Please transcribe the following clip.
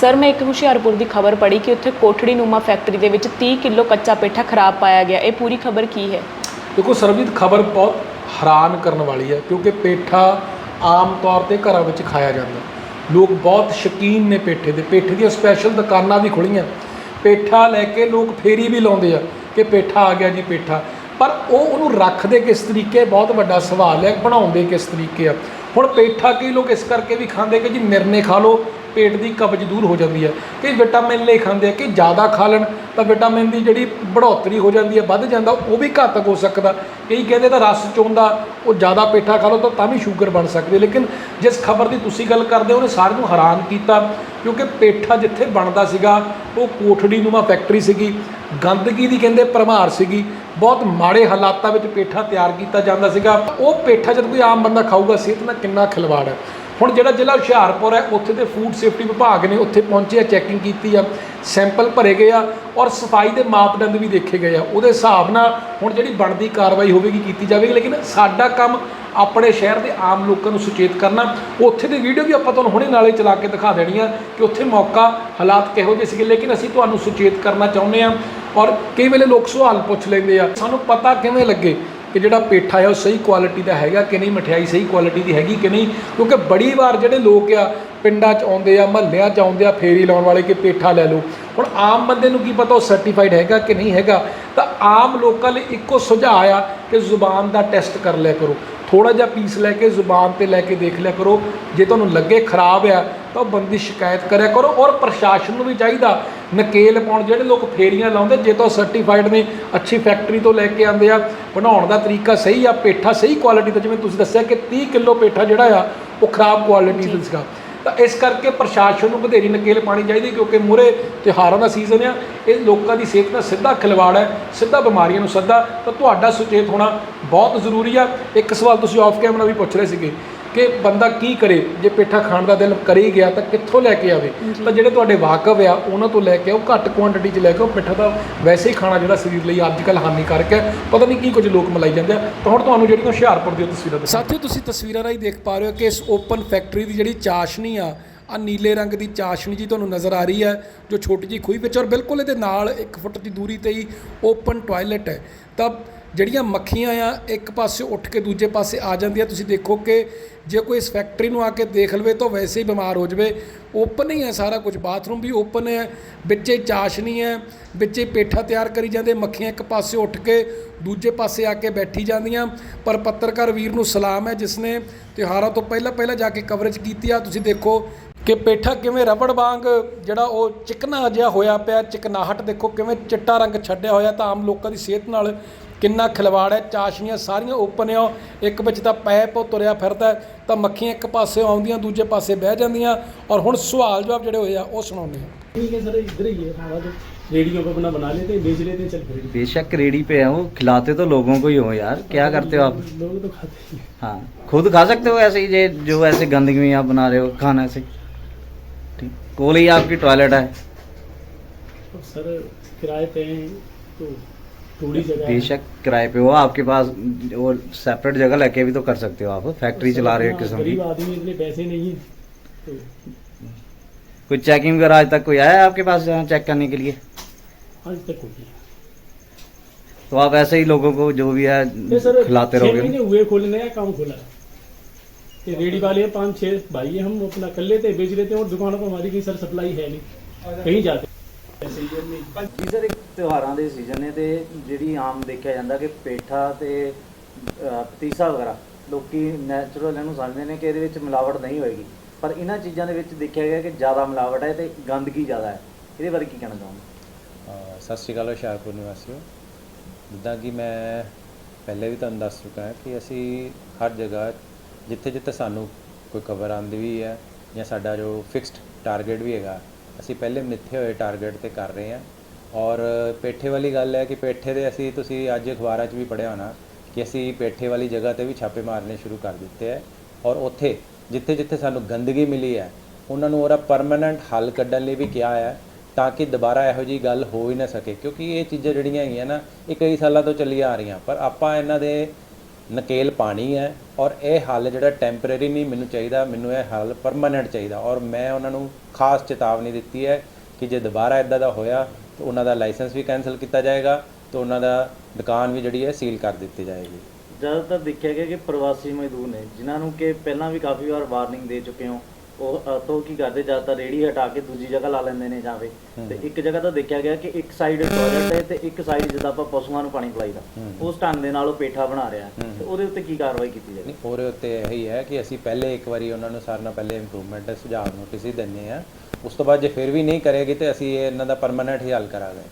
Sir ਮੈਂ ਇੱਕ ਹੁਸ਼ਿਆਰਪੁਰ ਦੀ ਖਬਰ ਪੜ੍ਹੀ ਕਿ ਉੱਥੇ ਕੋਠੜੀ ਨੂਮਾ ਫੈਕਟਰੀ ਦੇ ਵਿੱਚ 30 ਕਿਲੋ ਕੱਚਾ ਪੇਠਾ ਖਰਾਬ ਪਾਇਆ ਗਿਆ। ਇਹ ਪੂਰੀ ਖਬਰ ਕੀ ਹੈ? ਦੇਖੋ, ਸਰਬਜੀਤ, ਖਬਰ ਬਹੁਤ ਹੈਰਾਨ ਕਰਨ ਵਾਲੀ ਹੈ ਕਿਉਂਕਿ ਪੇਠਾ ਆਮ ਤੌਰ ਤੇ ਘਰਾਂ ਵਿੱਚ ਖਾਇਆ ਜਾਂਦਾ। ਲੋਕ ਬਹੁਤ ਸ਼ੌਕੀਨ ਨੇ ਪੇਠੇ ਦੇ। ਪੇਠੇ ਦੀਆਂ ਸਪੈਸ਼ਲ ਦੁਕਾਨਾਂ ਵੀ ਖੁੱਲੀਆਂ ਪੇਠਾ ਲੈ ਕੇ ਲੋਕ ਫੇਰੀ ਵੀ ਲਾਉਂਦੇ ਆ ਕਿ ਪੇਠਾ ਆ ਗਿਆ ਜੀ ਪੇਠਾ। ਪਰ ਉਹ ਉਹਨੂੰ ਰੱਖਦੇ ਕਿਸ ਤਰੀਕੇ? ਬਹੁਤ ਵੱਡਾ ਸਵਾਲ ਹੈ। ਬਣਾਉਂਦੇ ਕਿਸ ਤਰੀਕੇ ਆ? ਹੁਣ ਪੇਠਾ ਕਈ ਲੋਕ ਇਸ ਕਰਕੇ ਵੀ ਖਾਂਦੇ ਕਿ ਜੀ ਨਿਰਨੇ ਖਾ ਲਓ ਪੇਟ ਦੀ ਕਬਜ਼ ਦੂਰ ਹੋ ਜਾਂਦੀ ਹੈ ਕਈ ਵਿਟਾਮਿਨ ਲਈ ਖਾਂਦੇ ਆ ਕਿ ਜ਼ਿਆਦਾ ਖਾ ਲੈਣ, ਤਾਂ ਵਿਟਾਮਿਨ ਦੀ ਜਿਹੜੀ ਬੜੋਤਰੀ ਹੋ ਜਾਂਦੀ ਹੈ, ਵੱਧ ਜਾਂਦਾ, ਉਹ ਵੀ ਘਾਤਕ ਹੋ ਸਕਦਾ। ਕਈ ਕਹਿੰਦੇ ਤਾਂ ਰਸ ਚੋਂਦਾ, ਉਹ ਜ਼ਿਆਦਾ ਪੇਠਾ ਖਾ ਲਓ ਤਾਂ ਤਾਂ ਵੀ ਸ਼ੂਗਰ ਬਣ ਸਕਦੀ ਲੇਕਿਨ ਜਿਸ ਖਬਰ ਦੀ ਤੁਸੀਂ ਗੱਲ ਕਰਦੇ ਹੋ, ਉਹਨੇ ਸਾਰਿਆਂ ਨੂੰ ਹੈਰਾਨ ਕੀਤਾ, ਕਿਉਂਕਿ ਪੇਠਾ ਜਿੱਥੇ ਬਣਦਾ ਸੀਗਾ, ਉਹ ਕੋਠੜੀ ਨੂਮਾ ਫੈਕਟਰੀ ਸੀਗੀ। ਗੰਦਗੀ ਦੀ ਕਹਿੰਦੇ ਭਰਮਾਰ ਸੀਗੀ। ਬਹੁਤ ਮਾੜੇ ਹਾਲਾਤਾਂ ਵਿੱਚ ਪੇਠਾ ਤਿਆਰ ਕੀਤਾ ਜਾਂਦਾ ਸੀਗਾ। ਉਹ ਪੇਠਾ ਜਦ ਕੋਈ ਆਮ ਬੰਦਾ ਖਾਊਗਾ, ਸਿਹਤ ਨਾਲ ਕਿੰਨਾ ਖਿਲਵਾੜ ਹੈ। ਹੁਣ ਜਿਹੜਾ ਜ਼ਿਲ੍ਹਾ ਹੁਸ਼ਿਆਰਪੁਰ ਹੈ, ਉੱਥੇ ਦੇ ਫੂਡ ਸੇਫਟੀ ਵਿਭਾਗ ਨੇ ਉੱਥੇ ਪਹੁੰਚੇ ਆ ਚੈਕਿੰਗ ਕੀਤੀ ਆ ਸੈਂਪਲ ਭਰੇ ਗਏ ਆ ਔਰ ਸਫ਼ਾਈ ਦੇ ਮਾਪਦੰਡ ਵੀ ਦੇਖੇ ਗਏ ਆ। ਉਹਦੇ ਹਿਸਾਬ ਨਾਲ ਹੁਣ ਜਿਹੜੀ ਬਣਦੀ ਕਾਰਵਾਈ ਹੋਵੇਗੀ, ਕੀਤੀ ਜਾਵੇਗੀ, ਲੇਕਿਨ ਸਾਡਾ ਕੰਮ ਆਪਣੇ ਸ਼ਹਿਰ ਦੇ ਆਮ ਲੋਕਾਂ ਨੂੰ ਸੁਚੇਤ ਕਰਨਾ। ਉੱਥੇ ਦੀ ਵੀਡੀਓ ਵੀ ਆਪਾਂ ਤੁਹਾਨੂੰ ਹੁਣੇ ਨਾਲੇ ਚਲਾ ਕੇ ਦਿਖਾ ਦੇਣੀ ਆ ਕਿ ਉੱਥੇ ਮੌਕਾ, ਹਾਲਾਤ ਕਿਹੋ ਜਿਹੇ ਸੀਗੇ, ਲੇਕਿਨ ਅਸੀਂ ਤੁਹਾਨੂੰ ਸੁਚੇਤ ਕਰਨਾ ਚਾਹੁੰਦੇ ਆ ਔਰ ਕਈ ਵੇਲੇ ਲੋਕ ਸਵਾਲ ਪੁੱਛ ਲੈਂਦੇ ਆ, ਸਾਨੂੰ ਪਤਾ ਕਿਵੇਂ ਲੱਗੇ? ਕਿ ਜਿਹੜਾ ਪੇਠਾ ਹੈ ਉਹ ਸਹੀ ਕੁਆਲਿਟੀ ਦਾ ਹੈਗਾ ਕਿ ਨਹੀਂ, ਮਠਿਆਈ ਸਹੀ ਕੁਆਲਿਟੀ ਦੀ ਹੈਗੀ ਕਿ ਨਹੀਂ? ਕਿਉਂਕਿ ਬੜੀ ਵਾਰ ਜਿਹੜੇ ਲੋਕ ਆ, ਪਿੰਡਾਂ 'ਚ ਆਉਂਦੇ ਆ, ਮਹੱਲਿਆਂ 'ਚ ਆਉਂਦੇ ਆ, ਫੇਰੀ ਲਾਉਣ ਵਾਲੇ ਕਿ ਪੇਠਾ ਲੈ ਲਓ। ਹੁਣ ਆਮ ਬੰਦੇ ਨੂੰ ਕੀ ਪਤਾ ਉਹ ਸਰਟੀਫਾਈਡ ਹੈਗਾ ਕਿ ਨਹੀਂ ਹੈਗਾ? ਤਾਂ ਆਮ ਲੋਕਾਂ ਲਈ ਇੱਕੋ ਸੁਝਾਅ ਆ ਕਿ ਜ਼ੁਬਾਨ ਦਾ ਟੈਸਟ ਕਰ ਲਿਆ ਕਰੋ। ਥੋੜਾ ਜਿਹਾ ਪੀਸ ਲੈ ਕੇ ਜ਼ੁਬਾਨ ਤੇ ਲੈ ਕੇ ਦੇਖ ਲਿਆ ਕਰੋ। ਜੇ ਤੁਹਾਨੂੰ ਲੱਗੇ ਖਰਾਬ ਆ, ਤਾਂ ਉਹ ਬੰਦੀ ਸ਼ਿਕਾਇਤ ਕਰਿਆ ਕਰੋ ਔਰ ਪ੍ਰਸ਼ਾਸਨ ਨੂੰ ਵੀ ਚਾਹੀਦਾ ਨਕੇਲ ਪਾਉਣ ਜਿਹੜੇ ਲੋਕ ਫੇਰੀਆਂ ਲਾਉਂਦੇ ਜੇ ਤਾਂ ਸਰਟੀਫਾਈਡ ਨੇ ਅੱਛੀ ਫੈਕਟਰੀ ਤੋਂ ਲੈ ਕੇ ਆਉਂਦੇ ਆ ਬਣਾਉਣ ਦਾ ਤਰੀਕਾ ਸਹੀ ਆ ਪੇਠਾ ਸਹੀ ਕੁਆਲਿਟੀ ਦਾ ਜਿਵੇਂ ਤੁਸੀਂ ਦੱਸਿਆ ਕਿ 30 ਕਿਲੋ ਪੇਠਾ ਜਿਹੜਾ ਆ ਉਹ ਖਰਾਬ ਕੁਆਲਿਟੀ ਦਾ ਸੀਗਾ। ਤਾਂ ਇਸ ਕਰਕੇ ਪ੍ਰਸ਼ਾਸਨ ਨੂੰ ਵਧੇਰੀ ਨਕੇਲ ਪਾਣੀ ਚਾਹੀਦੀ ਕਿਉਂਕਿ ਮੂਹਰੇ ਤਿਉਹਾਰਾਂ ਦਾ ਸੀਜ਼ਨ ਆ ਇਹ ਲੋਕਾਂ ਦੀ ਸਿਹਤ ਨਾਲ ਸਿੱਧਾ ਖਿਲਵਾੜ ਹੈ ਸਿੱਧਾ ਬਿਮਾਰੀਆਂ ਨੂੰ ਸੱਦਾ ਤਾਂ ਤੁਹਾਡਾ ਸੁਚੇਤ ਹੋਣਾ ਬਹੁਤ ਜ਼ਰੂਰੀ ਆ। ਇੱਕ ਸਵਾਲ ਤੁਸੀਂ ਆਫ ਕੈਮਰਾ ਵੀ ਪੁੱਛ ਰਹੇ ਸੀਗੇ ਕਿ ਬੰਦਾ ਕੀ ਕਰੇ? ਜੇ ਪੇਠਾ ਖਾਣ ਦਾ ਦਿਲ ਕਰ ਹੀ ਗਿਆ ਤਾਂ ਕਿੱਥੋਂ ਲੈ ਕੇ ਆਵੇ? ਤਾਂ ਜਿਹੜੇ ਤੁਹਾਡੇ ਵਾਕਫ ਆ ਉਹਨਾਂ ਤੋਂ ਲੈ ਕੇ ਆਓ ਘੱਟ ਕੁਆਂਟੀਟੀ 'ਚ ਲੈ ਕੇ ਆਓ। ਪੇਠਾ ਤਾਂ ਵੈਸੇ ਹੀ ਖਾਣਾ ਜਿਹੜਾ ਸਰੀਰ ਲਈ ਅੱਜ ਕੱਲ੍ਹ ਹਾਨੀਕਾਰਕ ਹੈ। ਪਤਾ ਨਹੀਂ ਕੀ ਕੁਝ ਲੋਕ ਮਲਾਈ ਜਾਂਦੇ ਆ। ਤਾਂ ਹੁਣ ਤੁਹਾਨੂੰ ਜਿਹੜੀਆਂ ਹੁਸ਼ਿਆਰਪੁਰ ਦੀਆਂ ਤਸਵੀਰਾਂ ਸਾਥੀਓ ਤੁਸੀਂ ਤਸਵੀਰਾਂ ਰਾਹੀਂ ਦੇਖ ਪਾ ਰਹੇ ਹੋ ਕਿ ਇਸ ਓਪਨ ਫੈਕਟਰੀ ਦੀ ਜਿਹੜੀ ਚਾਸ਼ਨੀ ਆ ਆ ਨੀਲੇ ਰੰਗ ਦੀ ਚਾਸ਼ਨੀ ਜੀ ਤੁਹਾਨੂੰ ਨਜ਼ਰ ਆ ਰਹੀ ਹੈ ਜੋ ਛੋਟੀ ਜੀ ਖੂਹੀ ਵਿੱਚ ਔਰ ਬਿਲਕੁਲ ਇਹਦੇ ਨਾਲ 1 ਫੁੱਟ ਦੀ ਦੂਰੀ ਤੇ ਹੀ ਓਪਨ ਟਾਇਲਟ ਹੈ। ਤਾਂ ਜਿਹੜੀਆਂ ਮੱਖੀਆਂ ਆ, ਇੱਕ ਪਾਸੇ ਉੱਠ ਕੇ ਦੂਜੇ ਪਾਸੇ ਆ ਜਾਂਦੀਆਂ। ਤੁਸੀਂ ਦੇਖੋ ਕਿ ਜੇ ਕੋਈ ਇਸ ਫੈਕਟਰੀ ਨੂੰ ਆ ਕੇ ਦੇਖ ਲਵੇ ਤਾਂ ਵੈਸੇ ਹੀ ਬਿਮਾਰ ਹੋ ਜਾਵੇ। ਓਪਨ ਹੀ ਹੈ ਸਾਰਾ ਕੁਝ, ਬਾਥਰੂਮ ਵੀ ਓਪਨ ਹੈ, ਵਿੱਚੇ ਚਾਸ਼ਨੀ ਹੈ, ਵਿੱਚੇ ਪੇਠਾ ਤਿਆਰ ਕਰੀ ਜਾਂਦੇ। ਮੱਖੀਆਂ ਇੱਕ ਪਾਸੇ ਉੱਠ ਕੇ ਦੂਜੇ ਪਾਸੇ ਆ ਕੇ ਬੈਠੀ ਜਾਂਦੀਆਂ। ਪਰ ਪੱਤਰਕਾਰ ਵੀਰ ਨੂੰ ਸਲਾਮ ਹੈ ਜਿਸ ਨੇ ਤਿਉਹਾਰਾਂ ਤੋਂ ਪਹਿਲਾਂ ਪਹਿਲਾਂ ਜਾ ਕੇ ਕਵਰੇਜ ਕੀਤੀ ਆ। ਤੁਸੀਂ ਦੇਖੋ ਕਿ ਪੇਠਾ ਕਿਵੇਂ ਰਬੜ ਵਾਂਗ ਜਿਹੜਾ ਉਹ ਚਿਕਨਾ ਜਿਹਾ ਹੋਇਆ ਪਿਆ, ਚਿਕਨਾਹਟ ਦੇਖੋ ਕਿਵੇਂ ਚਿੱਟਾ ਰੰਗ ਛੱਡਿਆ ਹੋਇਆ ਤਾਂ ਆਮ ਲੋਕਾਂ ਦੀ ਸਿਹਤ ਨਾਲ ਕਿੰਨਾ ਖਿਲਵਾੜ ਹੈ ਚਾਸ਼ਨੀਆਂ ਸਾਰੀਆਂ ਓਪਨ ਆ ਇੱਕ ਵਿੱਚ ਤਾਂ ਪੈਪ ਉਹ ਤੁਰਿਆ ਫਿਰਦਾ ਹੈ, ਤਾਂ ਮੱਖੀਆਂ ਇੱਕ ਪਾਸੇ ਆਉਂਦੀਆਂ ਦੂਜੇ ਪਾਸੇ ਬਹਿ ਜਾਂਦੀਆਂ ਔਰ ਹੁਣ ਸਵਾਲ ਜਵਾਬ ਜਿਹੜੇ ਹੋਏ ਆ ਉਹ ਸੁਣਾਉਂਦੇ ਆ ठीक है सर इधर ही है हमारा तो रेडियो पे अपना बना लेते हैं बेच लेते हैं चल फिर बेशक रेडी पे है वो खिलाते तो लोगों को ही हो यार क्या करते हो आप लोग तो खाते ही हैं। हाँ खुद खा सकते हो ऐसे ही जे जो ऐसे गंदगी में आप बना रहे हो खाना से ठीक कोल ही आपकी टॉयलेट है और सर किराए पे हैं तो थोड़ी जगह है। बेशक किराए पे हो आपके पास वो सेपरेट जगह लेके भी तो कर सकते हो आप फैक्ट्री चला रहे हो अपना किस्म की। आदमी इतने पैसे नहीं है तो कोई चेकिंग वगैरह आज तक कोई आया है आपके पास चेक करने के लिए? आज तक कोई तो आप ऐसे ही लोगों को जो भी है खिलाते रहोगे। हुए खोले नया काम खोला। है ये रेडी वाले हैं पाँच छः भाई हम अपना कर लेते बेच लेते हैं और दुकानों पर हमारी कोई सर सप्लाई है नहीं। कहीं जाते ही है। ਜੀ ਸਰ, ਇੱਕ ਤਿਉਹਾਰਾਂ ਦੇ ਸੀਜ਼ਨ ਨੇ ਤੇ ਜਿਹੜੀ ਆਮ ਦੇਖਿਆ ਜਾਂਦਾ ਕਿ ਪੇਠਾ ਤੇ ਪਤੀਸਾ ਵਗੈਰਾ ਲੋਕੀ ਨੈਚੁਰਲ ਇਹਨੂੰ ਸਮਝਦੇ ਨੇ ਕਿ ਇਹਦੇ ਵਿੱਚ ਮਿਲਾਵਟ ਨਹੀਂ ਹੋਏਗੀ। ਪਰ ਇਹਨਾਂ ਚੀਜ਼ਾਂ ਦੇ ਵਿੱਚ ਦੇਖਿਆ ਗਿਆ ਕਿ ਜ਼ਿਆਦਾ ਮਿਲਾਵਟ ਹੈ ਤੇ ਗੰਦਗੀ ਜ਼ਿਆਦਾ ਹੈ। ਇਹਦੇ ਬਾਰੇ ਕੀ ਕਹਿਣਾ ਚਾਹੁੰਦੇ ਸਤਿ ਸ਼੍ਰੀ ਅਕਾਲ ਹੁਸ਼ਿਆਰਪੁਰ ਨਿਵਾਸੀਓ। ਜਿੱਦਾਂ ਕਿ ਮੈਂ ਪਹਿਲੇ ਵੀ ਤੁਹਾਨੂੰ ਦੱਸ ਚੁੱਕਾ ਹਾਂ ਕਿ ਅਸੀਂ ਹਰ ਜਗ੍ਹਾ ਜਿੱਥੇ ਜਿੱਥੇ ਸਾਨੂੰ ਕੋਈ ਖਬਰ ਆਉਂਦੀ ਵੀ ਹੈ ਜਾਂ ਸਾਡਾ ਜੋ ਫਿਕਸਡ ਟਾਰਗੇਟ ਵੀ ਹੈਗਾ ਅਸੀਂ ਪਹਿਲੇ ਮਿੱਥੇ ਹੋਏ ਟਾਰਗੇਟ ਤੇ ਕਰ ਰਹੇ ਹਾਂ। ਔਰ ਪੇਠੇ ਵਾਲੀ ਗੱਲ ਹੈ ਕਿ ਪੇਠੇ ਦੇ ਅਸੀਂ, ਤੁਸੀਂ ਅੱਜ ਅਖਬਾਰਾਂ 'ਚ ਵੀ ਪੜ੍ਹਿਆ ਹੋਣਾ ਕਿ ਅਸੀਂ ਪੇਠੇ ਵਾਲੀ ਜਗ੍ਹਾ ਤੇ ਵੀ ਛਾਪੇ ਮਾਰਨੇ ਸ਼ੁਰੂ ਕਰ ਦਿੱਤੇ ਹੈ। ਔਰ ਉੱਥੇ ਜਿੱਥੇ ਜਿੱਥੇ ਸਾਨੂੰ ਗੰਦਗੀ ਮਿਲੀ ਹੈ, ਉਹਨਾਂ ਨੂੰ ਉਹਦਾ ਪਰਮਨੈਂਟ ਹੱਲ ਕੱਢਣ ਲਈ ਵੀ ਕਿਹਾ ਹੈ ਤਾਂ ਕਿ ਦੁਬਾਰਾ ਇਹੋ ਜਿਹੀ ਗੱਲ ਹੋ ਹੀ ਨਾ ਸਕੇ। ਕਿਉਂਕਿ ਇਹ ਚੀਜ਼ਾਂ ਜਿਹੜੀਆਂ ਹੈਗੀਆਂ ਨਾ, ਇਹ ਕਈ ਸਾਲਾਂ ਤੋਂ ਚੱਲੀ ਆ ਰਹੀਆਂ। ਪਰ ਆਪਾਂ ਇਹਨਾਂ ਦੇ ਨਕੇਲ ਪਾਣੀ ਹੈ ਔਰ ਇਹ ਹੱਲ ਜਿਹੜਾ ਟੈਂਪਰੇਰੀ ਨਹੀਂ ਮੈਨੂੰ ਚਾਹੀਦਾ, ਮੈਨੂੰ ਇਹ ਹੱਲ ਪਰਮਾਨੈਂਟ ਚਾਹੀਦਾ ਔਰ ਮੈਂ ਉਹਨਾਂ ਨੂੰ ਖਾਸ ਚੇਤਾਵਨੀ ਦਿੱਤੀ ਹੈ ਕਿ ਜੇ ਦੁਬਾਰਾ ਇਦਾਂ ਦਾ ਹੋਇਆ ਤਾਂ ਉਹਨਾਂ ਦਾ ਲਾਇਸੈਂਸ ਵੀ ਕੈਨਸਲ ਕੀਤਾ ਜਾਏਗਾ ਤੇ ਉਹਨਾਂ ਦਾ ਦੁਕਾਨ ਵੀ ਜਿਹੜੀ ਹੈ ਸੀਲ ਕਰ ਦਿੱਤੀ ਜਾਏਗੀ। ਜ਼ਿਆਦਾਤਰ ਦੇਖਿਆ ਗਿਆ ਕਿ ਪ੍ਰਵਾਸੀ ਮਜ਼ਦੂਰ ਨੇ, ਜਿਨ੍ਹਾਂ ਨੂੰ ਕਿ ਪਹਿਲਾਂ ਵੀ ਕਾਫੀ ਵਾਰ ਵਾਰਨਿੰਗ ਦੇ ਚੁੱਕੇ ਹੋ ਉਹ ਤੋਂ ਕੀ ਕਰਦੇ? ਜ਼ਿਆਦਾਤਰ ਰੇੜੀ ਹਟਾ ਕੇ ਦੂਜੀ ਜਗ੍ਹਾ ਲਾ ਲੈਂਦੇ ਨੇ ਜਾਂ ਫਿਰ। ਤੇ ਇੱਕ ਜਗ੍ਹਾ ਤਾਂ ਦੇਖਿਆ ਗਿਆ ਕਿ ਇੱਕ ਸਾਈਡ ਟਾਇਲਟ ਹੈ ਤੇ ਇੱਕ ਸਾਈਡ ਜਿੱਦਾਂ ਆਪਾਂ ਪਸ਼ੂਆਂ ਨੂੰ ਪਾਣੀ ਪਿਲਾਈਦਾ ਉਸ ਢੰਗ ਦੇ ਨਾਲ ਉਹ ਪੇਠਾ ਬਣਾ ਰਿਹਾ। ਹੈ। ਤੇ ਉਹਦੇ ਉੱਤੇ ਕੀ ਕਾਰਵਾਈ ਕੀਤੀ ਜਾਵੇ? ਨਹੀਂ ਉਹਦੇ ਉੱਤੇ ਇਹੀ ਹੈ ਕਿ ਅਸੀਂ ਪਹਿਲੇ ਇੱਕ ਵਾਰੀ ਉਹਨਾਂ ਨੂੰ ਸਾਰਿਆਂ ਨਾਲ ਪਹਿਲੇ ਇੰਪਰੂਵਮੈਂਟ ਦਾ ਸੁਝਾਅ ਨੋਟਿਸ ਹੀ ਦਿੰਦੇ ਆ ਉਸ ਤੋਂ ਬਾਅਦ ਜੇ ਫਿਰ ਵੀ ਨਹੀਂ ਕਰੇਗੀ ਤੇ ਅਸੀਂ ਇਹ ਇਹਨਾਂ ਦਾ ਪਰਮਾਨੈਂਟ ਹੀ ਹੱਲ ਕਰਾਂਗੇ।